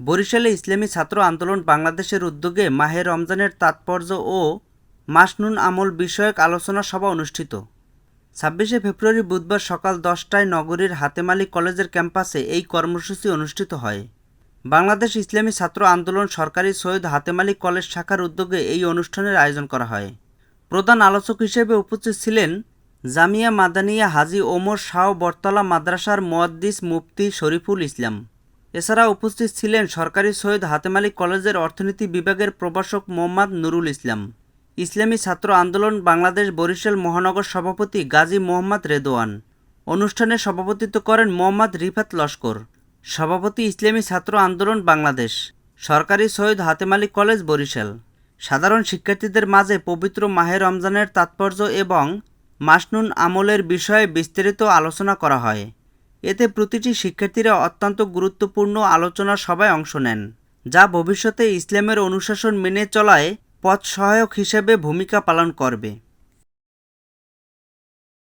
বরিশালে ইসলামী ছাত্র আন্দোলন বাংলাদেশের উদ্যোগে মাহে রমজানের তাৎপর্য ও মাসনুন আমল বিষয়ক আলোচনা সভা অনুষ্ঠিত। ছাব্বিশে ফেব্রুয়ারি বুধবার সকাল দশটায় নগরীর হাতেমালি কলেজের ক্যাম্পাসে এই কর্মসূচি অনুষ্ঠিত হয়। বাংলাদেশ ইসলামী ছাত্র আন্দোলন সরকারি সৈয়দ হাতেমালি কলেজ শাখার উদ্যোগে এই অনুষ্ঠানের আয়োজন করা হয়। প্রধান আলোচক হিসেবে উপস্থিত ছিলেন জামিয়া মাদানিয়া হাজি ওমর শাহ বরতলা মাদ্রাসার মুয়াদ্দিস মুফতি শরীফুল ইসলাম। এছাড়া উপস্থিত ছিলেন সরকারি সৈয়দ হাতেমালি কলেজের অর্থনীতি বিভাগের প্রভাষক মোহাম্মদ নুরুল ইসলাম। ইসলামী ছাত্র আন্দোলন বাংলাদেশ বরিশাল মহানগর সভাপতি গাজী মোহাম্মদ রেদোয়ান। অনুষ্ঠানে সভাপতিত্ব করেন মোহাম্মদ রিফাত লস্কর। সভাপতি ইসলামী ছাত্র আন্দোলন বাংলাদেশ। সরকারি সৈয়দ হাতেমালি কলেজ বরিশাল। সাধারণ শিক্ষার্থীদের মাঝে পবিত্র মাহে রমজানের তাৎপর্য এবং মাসনুন আমলের বিষয়ে বিস্তারিত আলোচনা করা হয়। এতে প্রতিটি শিক্ষার্থীরা অত্যন্ত গুরুত্বপূর্ণ আলোচনা সভায় অংশ নেন, যা ভবিষ্যতে ইসলামের অনুশাসন মেনে চলায় পথ সহায়ক হিসেবে ভূমিকা পালন করবে।